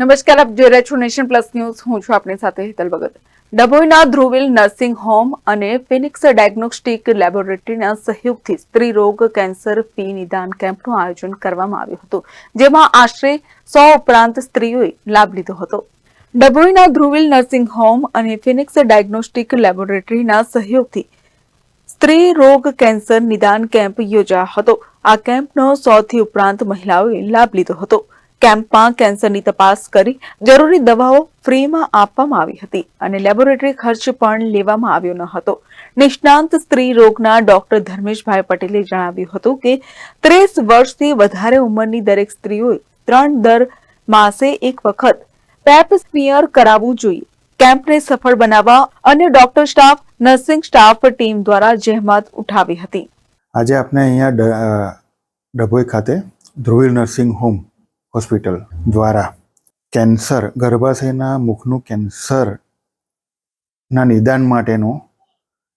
નમસ્કાર, આપ જોઈ રહ્યા છો નેશન પ્લસ ન્યૂઝ. હું છું આપની સાથે હેતલ ભગત. ડભોઈના ધ્રુવિલ નર્સિંગ હોમ અને ફિનિક્સ ડાયગ્નોસ્ટિક લેબોરેટરીના સહયોગથી સ્ત્રી રોગ, કેન્સર, ફી નિદાન કેમ્પનું આયોજન કરવામાં આવ્યું હતું, જેમાં આશરે સો ઉપરાંત સ્ત્રીઓએ લાભ લીધો હતો. ડભોઈના ધ્રુવિલ નર્સિંગ હોમ અને ફિનિક્સ ડાયગ્નોસ્ટિક લેબોરેટરીના સહયોગથી સ્ત્રી રોગ, કેન્સર નિદાન કેમ્પ યોજાયો હતો. આ કેમ્પનો સોથી ઉપરાંત મહિલાઓએ લાભ લીધો હતો. કેમ્પમાં કેન્સરની તપાસ કરી જરૂરી દવાઓ ફ્રીમાં આપવામાં આવી હતી અને લેબોરેટરી ખર્ચ પણ લેવામાં આવ્યો ન હતો. નિષ્ણાંત સ્ત્રી રોગના ડોક્ટર ધર્મેશભાઈ પટેલે જણાવ્યું હતું કે ત્રીસ વર્ષથી વધારે ઉંમરની દરેક સ્ત્રીઓએ ત્રણ દર માસે એક વખત પેપ સ્મિયર કરાવવું જોઈએ. કેમ્પને સફળ બનાવવા અન્ય doctor staff, nursing staff team દ્વારા જહેમત ઉઠાવી હતી. આજે આપણે અહીંયા ડભોઈ ખાતે ધ્રુવીલ નર્સિંગ હોમ હોસ્પિટલ દ્વારા કેન્સર, ગર્ભાશયના મુખનું કેન્સરના નિદાન માટેનો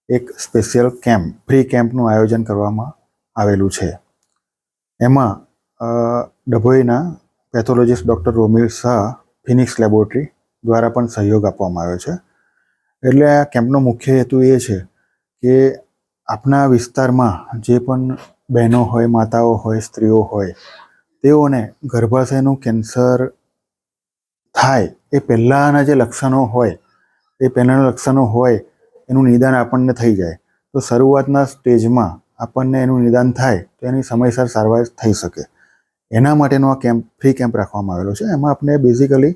એક સ્પેશિયલ કેમ્પ, ફ્રી કેમ્પનું આયોજન કરવામાં આવેલું છે. એમાં ડભોઈના pathologist doctor Romil Shah, Phoenix laboratory દ્વારા પણ સહયોગ આપવામાં આવ્યો છે. એટલે આ કેમ્પનો મુખ્ય હેતુ એ છે કે આપણા વિસ્તારમાં જે પણ બહેનો હોય, માતાઓ હોય, સ્ત્રીઓ હોય તેઓને ગર્ભાશયનું કેન્સર થાય એ પહેલાંના જે લક્ષણો હોય, એ પહેલાંના લક્ષણો હોય, એનું નિદાન આપણને થઈ જાય. તો શરૂઆતના સ્ટેજમાં આપણને એનું નિદાન થાય, તો એની સમયસર સારવાર થઈ શકે. એના માટેનો આ કેમ્પ ફ્રી કેમ્પ રાખવામાં આવેલો છે. એમાં આપણે બેઝિકલી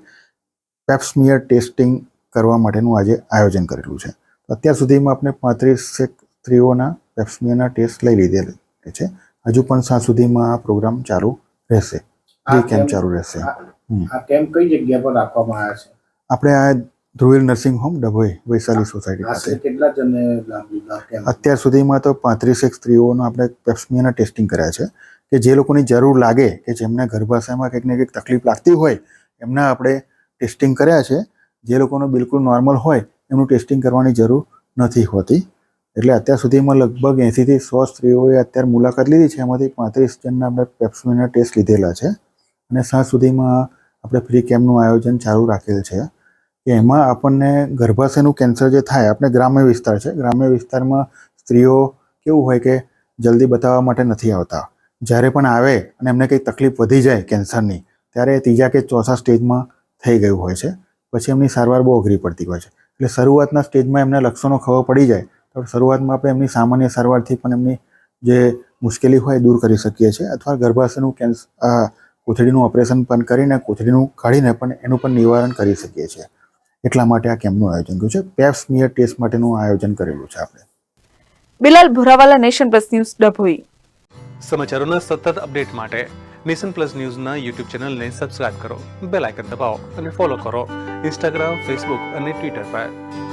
પેપ્સમિયર ટેસ્ટિંગ કરવા માટેનું આજે આયોજન કરેલું છે. અત્યાર સુધીમાં આપણે પાંત્રીસેક સ્ત્રીઓના પેપ્સમિયરના ટેસ્ટ લઈ લીધેલ છે. હજુ પણ સાંજ સુધીમાં આ પ્રોગ્રામ ચાલુ રહેશે. ડે કેમ્પ ચાલુ રહેશે. આ કેમ્પ કઈ જગ્યા પર રાખવામાં આવ્યા છે? આપણે આ Dhruvil nursing home Dabhoi Vaishali society પાસે. કેટલા જણને અત્યાર સુધીમાં તો પાંત્રીસેક સ્ત્રીઓનો આપણે પેપ્સમિયાના ટેસ્ટિંગ કર્યા છે કે જે લોકોની જરૂર લાગે કે જેમને ગર્ભાશયમાં કંઈક ને કંઈક તકલીફ લાગતી હોય એમના આપણે ટેસ્ટિંગ કર્યા છે. જે લોકોનું બિલકુલ નોર્મલ હોય એમનું ટેસ્ટિંગ કરવાની જરૂર નથી હોતી. એટલે અત્યાર સુધીમાં લગભગ એંસીથી સો સ્ત્રીઓએ અત્યારે મુલાકાત લીધી છે. એમાંથી પાંત્રીસ જણના આપણે પેપ્સમીના ટેસ્ટ લીધેલા છે. અને સાંજ સુધીમાં આપણે ફ્રી કેમ્પનું આયોજન ચાલુ રાખેલ છે. એમાં આપણને ગર્ભાશયનું કેન્સર જે થાય, આપણે ગ્રામ્ય વિસ્તાર છે. ગ્રામ્ય વિસ્તારમાં સ્ત્રીઓ કેવું હોય કે જલ્દી બતાવવા માટે નથી આવતા. જ્યારે પણ આવે અને એમને કંઈ તકલીફ વધી જાય કેન્સરની, ત્યારે એ ત્રીજા કે ચોથા સ્ટેજમાં થઈ ગયું હોય છે. પછી એમની સારવાર બહુ અઘરી પડતી હોય છે. એટલે શરૂઆતના સ્ટેજમાં એમને લક્ષણો ખબર પડી જાય તો શરૂઆતમાં આપણે એમની સામાન્ય સારવારથી પણ એમની જે મુશ્કેલી હોય એ દૂર કરી શકીએ છીએ અથવા ગર્ભાશયનું કેન્સ કોથળીનું ઓપરેશન પણ કરીને કોથળીનું કાઢીને પણ એનું પણ નિવારણ કરી શકીએ છીએ. એટલા માટે આ કેમ્પનું આયોજન કર્યું છે. પેપ મિયર ટેસ્ટ માટેનું આયોજન કરેલું છે આપણે. Bilal Bhurawala nation plus news Dabhoi. સમાચારોના સતત અપડેટ માટે નેશન પ્લસ ન્યૂઝના યુટ્યુબ ચેનલને સબસ્ક્રાઇબ કરો બેલ આઇકન દબાવો અને ફોલો કરો. ઇન્સ્ટાગ્રામ ફેસબુક અને ટ્વિટર પર.